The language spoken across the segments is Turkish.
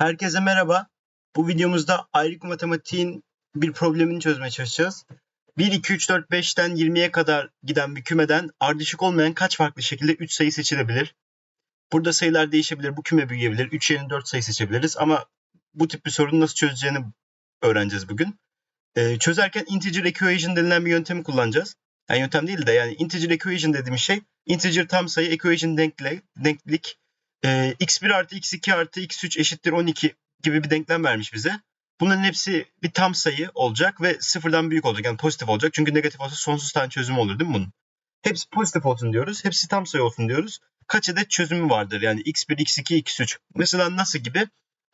Herkese merhaba. Bu videomuzda ayrık matematiğin bir problemini çözmeye çalışacağız. 1, 2, 3, 4, 5'ten 20'ye kadar giden bir kümeden ardışık olmayan kaç farklı şekilde 3 sayı seçilebilir? Burada sayılar değişebilir, bu küme büyüyebilir, 3 yerine 4 sayı seçebiliriz ama bu tip bir sorunu nasıl çözeceğini öğreneceğiz bugün. Ee, çözerken integer equation denilen bir yöntemi kullanacağız. Yani yöntem değil de yani integer equation dediğimiz şey integer tam sayı equation denkle, denklik e, x1 artı x2 artı x3 eşittir 12 gibi bir denklem vermiş bize. Bunların hepsi bir tam sayı olacak ve sıfırdan büyük olacak. Yani pozitif olacak. Çünkü negatif olsa sonsuz tane çözümü olur değil mi bunun? Hepsi pozitif olsun diyoruz. Hepsi tam sayı olsun diyoruz. Kaç adet çözümü vardır? Yani x1, x2, x3. Mesela nasıl gibi?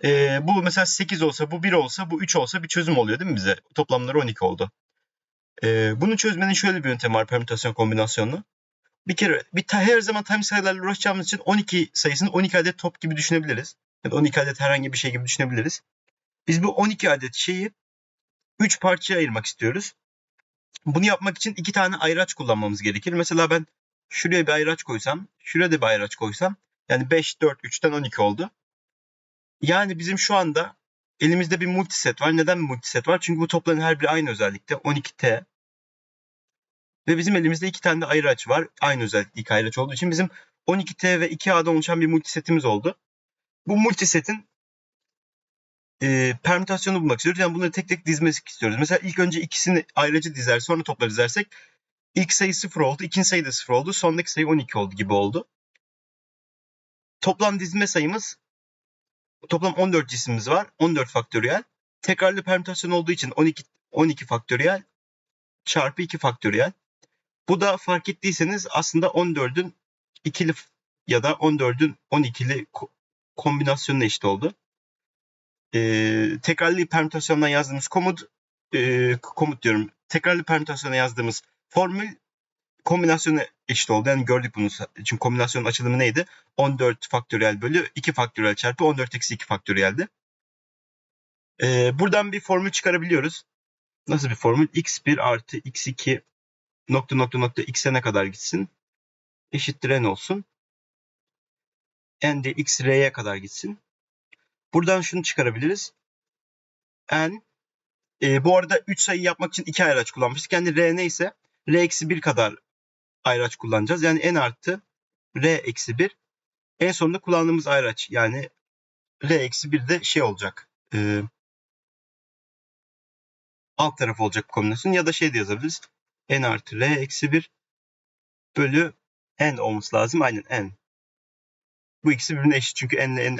Ee, bu mesela 8 olsa, bu 1 olsa, bu 3 olsa bir çözüm oluyor değil mi bize? Toplamları 12 oldu. Ee, bunu çözmenin şöyle bir yöntemi var permütasyon kombinasyonlu. Bir kere bir ta, her zaman tam sayılarla uğraşacağımız için 12 sayısını 12 adet top gibi düşünebiliriz. Ya da 12 adet herhangi bir şey gibi düşünebiliriz. Biz bu 12 adet şeyi 3 parçaya ayırmak istiyoruz. Bunu yapmak için iki tane ayraç kullanmamız gerekir. Mesela ben şuraya bir ayraç koysam, şuraya da bir ayraç koysam yani 5, 4, 3'ten 12 oldu. Yani bizim şu anda elimizde bir multiset var. Neden bir multiset var? Çünkü bu topların her biri aynı özellikte. 12T. Ve bizim elimizde iki tane de ayraç var. Aynı özellikte iki ayraç olduğu için bizim 12T ve 2A'dan oluşan bir multisetimiz oldu. Bu multisetin e, permütasyonu bulmak istiyoruz. Yani bunları tek tek dizmek istiyoruz. Mesela ilk önce ikisini ayrıca dizer sonra toplar dizersek ilk sayı 0 oldu, ikinci sayı da 0 oldu, sondaki sayı 12 oldu gibi oldu. Toplam dizme sayımız toplam 14 cisimimiz var. 14 faktöriyel. Tekrarlı permütasyon olduğu için 12 12 faktöriyel çarpı 2 faktöriyel. Bu da fark ettiyseniz aslında 14'ün ikili ya da 14'ün 12'li kombinasyonuna eşit oldu. Ee, tekrarlı permütasyondan yazdığımız komut, e, komut diyorum. Tekrarlı permütasyona yazdığımız formül kombinasyona eşit oldu. Yani gördük bunu. Çünkü kombinasyonun açılımı neydi? 14 faktöriyel bölü 2 faktöriyel çarpı 14 eksi 2 faktöriyeldi. Ee, buradan bir formül çıkarabiliyoruz. Nasıl bir formül? x1 artı x2 nokta nokta nokta x'e kadar gitsin? Eşittir n olsun. n de x r'ye kadar gitsin. Buradan şunu çıkarabiliriz. n e, bu arada 3 sayı yapmak için 2 ayraç kullanmıştık. Yani r neyse r eksi 1 kadar ayraç kullanacağız. Yani n artı r eksi 1. En sonunda kullandığımız ayraç yani r eksi 1 de şey olacak. E, alt taraf olacak kombinasyon ya da şey de yazabiliriz. N artı r eksi 1 bölü n olması lazım. Aynen n. Bu ikisi birbirine eşit çünkü n ile n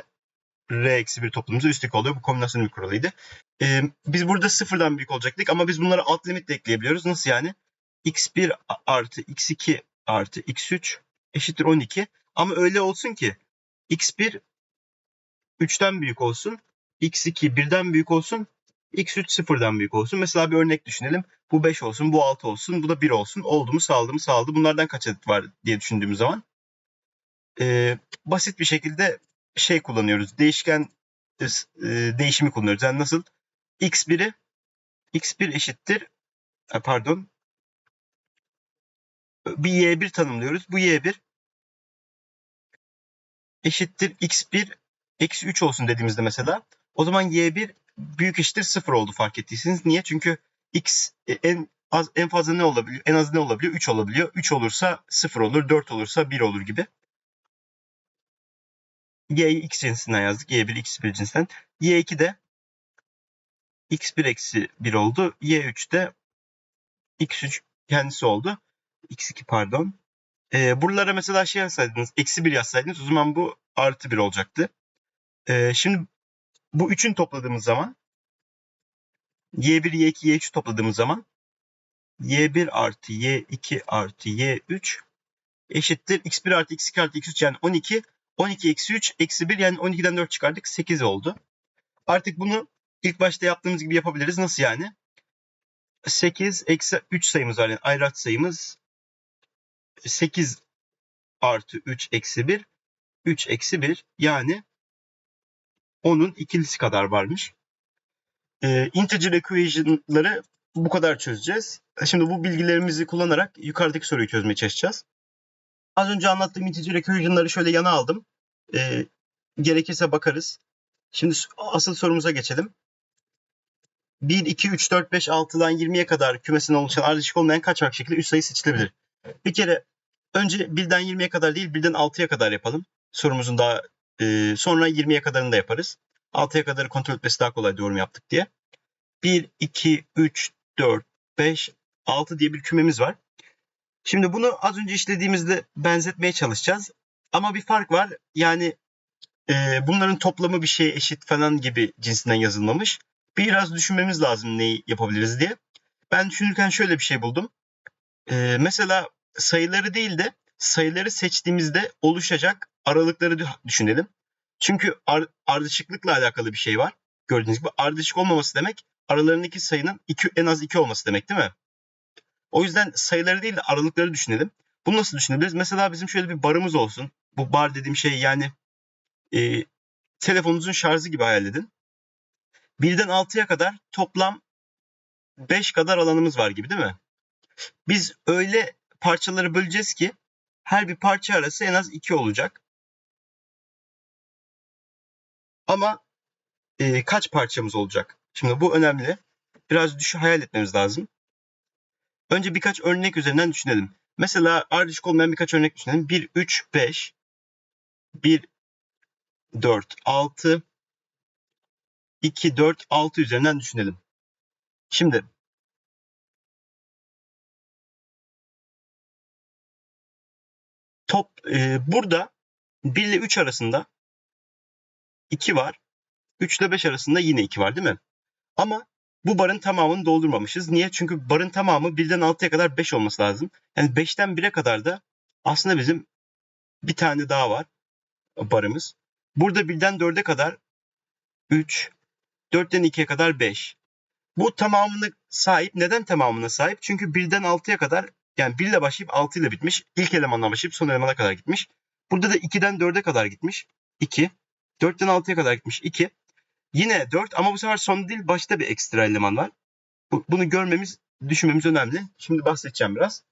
r eksi 1 toplamımıza üstlük oluyor. Bu kombinasyonun bir kuralıydı. Ee, biz burada sıfırdan büyük olacaktık ama biz bunları alt limitle ekleyebiliyoruz. Nasıl yani? x1 artı x2 artı x3 eşittir 12. Ama öyle olsun ki x1 3'ten büyük olsun, x2 1'den büyük olsun, x3 sıfırdan büyük olsun. Mesela bir örnek düşünelim. Bu 5 olsun, bu 6 olsun, bu da 1 olsun. Oldu mu sağladı mı sağladı. Bunlardan kaç adet var diye düşündüğümüz zaman. Ee, basit bir şekilde şey kullanıyoruz. Değişken e, değişimi kullanıyoruz. Yani nasıl? x1'i x1 eşittir pardon bir y1 tanımlıyoruz. Bu y1 eşittir x1 eksi 3 olsun dediğimizde mesela o zaman y1 büyük eşittir 0 oldu fark ettiyseniz. Niye? Çünkü x e, en az en fazla ne olabiliyor? En az ne olabiliyor? 3 olabiliyor. 3 olursa 0 olur, 4 olursa 1 olur gibi. Y'yi x cinsinden yazdık. Y1 x1 cinsinden. Y2 de x1 eksi 1 oldu. Y3 de x3 kendisi oldu. x2 pardon. Ee, buralara mesela şey yazsaydınız, eksi 1 yazsaydınız o zaman bu artı 1 olacaktı. Ee, şimdi bu üçün topladığımız zaman y1, y2, y3 topladığımız zaman y1 artı y2 artı y3 eşittir x1 artı x2 artı x3 yani 12. 12 eksi 3 eksi 1 yani 12'den 4 çıkardık 8 oldu. Artık bunu ilk başta yaptığımız gibi yapabiliriz. Nasıl yani? 8 eksi 3 sayımız var yani ayraç sayımız 8 artı 3 eksi 1 3 eksi 1 yani onun ikilisi kadar varmış. Ee, integer equation'ları bu kadar çözeceğiz. Şimdi bu bilgilerimizi kullanarak yukarıdaki soruyu çözmeye çalışacağız. Az önce anlattığım integer equation'ları şöyle yana aldım. Ee, gerekirse bakarız. Şimdi asıl sorumuza geçelim. 1, 2, 3, 4, 5, 6'dan 20'ye kadar kümesinden oluşan ardışık olmayan kaç farklı şekilde 3 sayı seçilebilir? Bir kere önce 1'den 20'ye kadar değil 1'den 6'ya kadar yapalım. Sorumuzun daha e, sonra 20'ye kadarını da yaparız. 6'ya kadarı kontrol etmesi daha kolay mu yaptık diye. 1, 2, 3, 4, 5, 6 diye bir kümemiz var. Şimdi bunu az önce işlediğimizde benzetmeye çalışacağız. Ama bir fark var. Yani e, bunların toplamı bir şeye eşit falan gibi cinsinden yazılmamış. Biraz düşünmemiz lazım neyi yapabiliriz diye. Ben düşünürken şöyle bir şey buldum. E, mesela sayıları değil de sayıları seçtiğimizde oluşacak aralıkları düşünelim. Çünkü ar- ardışıklıkla alakalı bir şey var. Gördüğünüz gibi ardışık olmaması demek aralarındaki sayının iki, en az 2 olması demek değil mi? O yüzden sayıları değil de aralıkları düşünelim. Bunu nasıl düşünebiliriz? Mesela bizim şöyle bir barımız olsun. Bu bar dediğim şey yani e, telefonunuzun şarjı gibi hayal edin. Birden 6'ya kadar toplam 5 kadar alanımız var gibi değil mi? Biz öyle parçaları böleceğiz ki her bir parça arası en az 2 olacak. Ama e, kaç parçamız olacak? Şimdi bu önemli. Biraz düşü hayal etmemiz lazım. Önce birkaç örnek üzerinden düşünelim. Mesela ardışık olmayan birkaç örnek düşünelim. 1, 3, 5, 1, 4, 6, 2, 4, 6 üzerinden düşünelim. Şimdi top e, burada 1 ile 3 arasında 2 var. 3 ile 5 arasında yine 2 var değil mi? Ama bu barın tamamını doldurmamışız. Niye? Çünkü barın tamamı 1'den 6'ya kadar 5 olması lazım. Yani 5'ten 1'e kadar da aslında bizim bir tane daha var barımız. Burada 1'den 4'e kadar 3, 4'ten 2'ye kadar 5. Bu tamamını sahip. Neden tamamına sahip? Çünkü 1'den 6'ya kadar yani 1 ile başlayıp 6 ile bitmiş. İlk elemanla başlayıp son elemana kadar gitmiş. Burada da 2'den 4'e kadar gitmiş. 2. 4'ten 6'ya kadar gitmiş. 2. Yine 4 ama bu sefer son değil başta bir ekstra eleman var. Bunu görmemiz, düşünmemiz önemli. Şimdi bahsedeceğim biraz.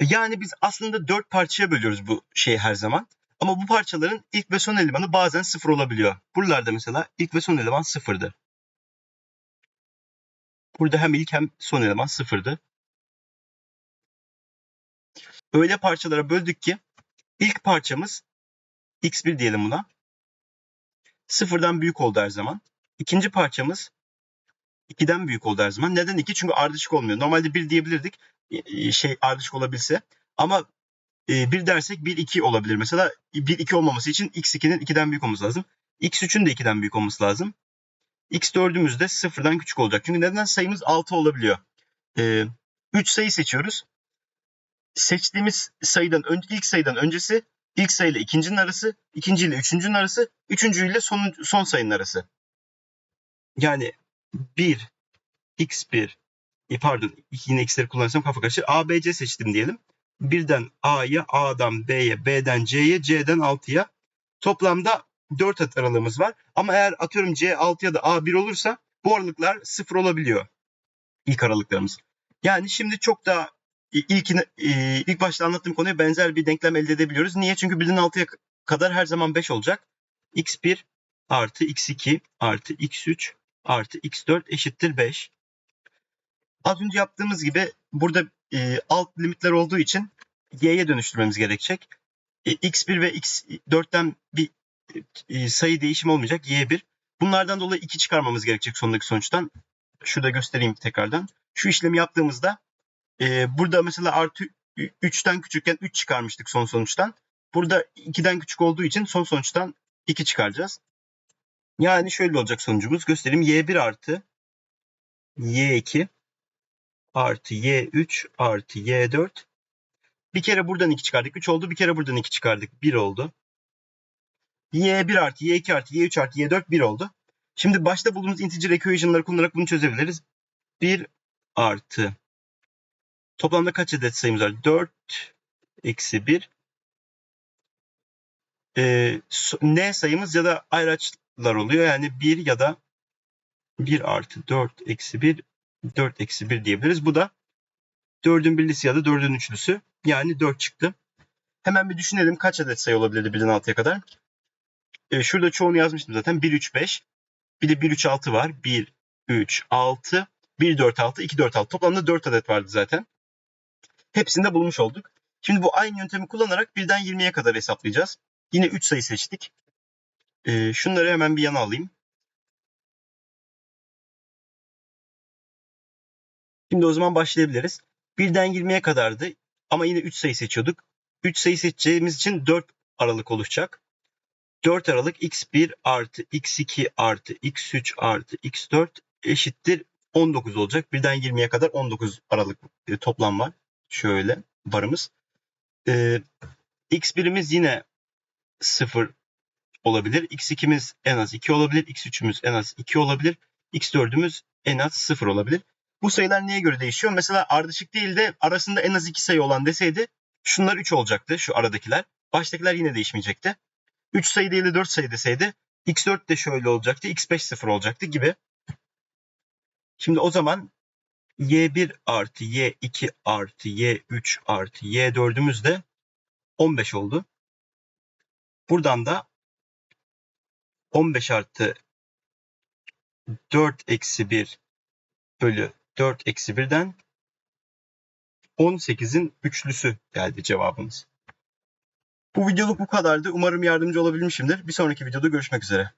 Yani biz aslında 4 parçaya bölüyoruz bu şeyi her zaman. Ama bu parçaların ilk ve son elemanı bazen sıfır olabiliyor. Buralarda mesela ilk ve son eleman sıfırdı. Burada hem ilk hem son eleman sıfırdı. Öyle parçalara böldük ki ilk parçamız x1 diyelim buna. Sıfırdan büyük oldu her zaman. İkinci parçamız 2'den büyük oldu her zaman. Neden 2? Çünkü ardışık olmuyor. Normalde 1 diyebilirdik. Şey ardışık olabilse. Ama 1 dersek 1 2 olabilir. Mesela 1 2 olmaması için x2'nin 2'den büyük olması lazım. x3'ün de 2'den büyük olması lazım. x4'ümüz de 0'dan küçük olacak. Çünkü neden sayımız 6 olabiliyor. 3 sayı seçiyoruz. Seçtiğimiz sayıdan ilk sayıdan öncesi İlk sayı ile ikincinin arası, ikinci ile üçüncünün arası, üçüncü ile son, son sayının arası. Yani 1, x1, e, pardon yine x'leri kullanırsam kafa karışır. A, B, C seçtim diyelim. Birden A'ya, A'dan B'ye, B'den C'ye, C'den 6'ya. Toplamda 4 at aralığımız var. Ama eğer atıyorum C 6 ya da A 1 olursa bu aralıklar 0 olabiliyor. İlk aralıklarımız. Yani şimdi çok daha ilk, ilk başta anlattığım konuya benzer bir denklem elde edebiliyoruz. Niye? Çünkü birden 6'ya kadar her zaman 5 olacak. x1 artı x2 artı x3 artı x4 eşittir 5. Az önce yaptığımız gibi burada e, alt limitler olduğu için y'ye dönüştürmemiz gerekecek. E, x1 ve x4'ten bir e, sayı değişim olmayacak. y1. Bunlardan dolayı 2 çıkarmamız gerekecek sondaki sonuçtan. Şurada göstereyim tekrardan. Şu işlemi yaptığımızda e, burada mesela artı 3'ten küçükken 3 çıkarmıştık son sonuçtan. Burada 2'den küçük olduğu için son sonuçtan 2 çıkaracağız. Yani şöyle olacak sonucumuz. Göstereyim. Y1 artı Y2 artı Y3 artı Y4. Bir kere buradan 2 çıkardık. 3 oldu. Bir kere buradan 2 çıkardık. 1 oldu. Y1 artı Y2 artı Y3 artı Y4 1 oldu. Şimdi başta bulduğumuz integer equation'ları kullanarak bunu çözebiliriz. 1 artı Toplamda kaç adet sayımız var? 4 eksi 1. Ee, n sayımız ya da ayraçlar oluyor. Yani 1 ya da 1 artı 4 eksi 1 4 eksi 1 diyebiliriz. Bu da 4'ün birlisi ya da 4'ün üçlüsü. Yani 4 çıktı. Hemen bir düşünelim kaç adet sayı olabilirdi 1'den 6'ya kadar. E, şurada çoğunu yazmıştım zaten. 1, 3, 5. Bir de 1, 3, 6 var. 1, 3, 6, 1, 4, 6, 2, 4, 6. Toplamda 4 adet vardı zaten. Hepsini de bulmuş olduk. Şimdi bu aynı yöntemi kullanarak birden 20'ye kadar hesaplayacağız. Yine 3 sayı seçtik. E, şunları hemen bir yana alayım. Şimdi o zaman başlayabiliriz. Birden 20'ye kadardı ama yine 3 sayı seçiyorduk. 3 sayı seçeceğimiz için 4 aralık oluşacak. 4 aralık x1 artı x2 artı x3 artı x4 eşittir 19 olacak. Birden 20'ye kadar 19 aralık e, toplam var. Şöyle barımız. Ee, x1'imiz yine 0 olabilir. x2'miz en az 2 olabilir. x3'ümüz en az 2 olabilir. x4'ümüz en az 0 olabilir. Bu sayılar neye göre değişiyor? Mesela ardışık değil de arasında en az 2 sayı olan deseydi şunlar 3 olacaktı şu aradakiler. Baştakiler yine değişmeyecekti. 3 sayı değil de 4 sayı deseydi x4 de şöyle olacaktı. x5 0 olacaktı gibi. Şimdi o zaman y1 artı y2 artı y3 artı y4'ümüz de 15 oldu. Buradan da 15 artı 4 eksi 1 bölü 4 eksi 1'den 18'in üçlüsü geldi cevabımız. Bu videoluk bu kadardı. Umarım yardımcı olabilmişimdir. Bir sonraki videoda görüşmek üzere.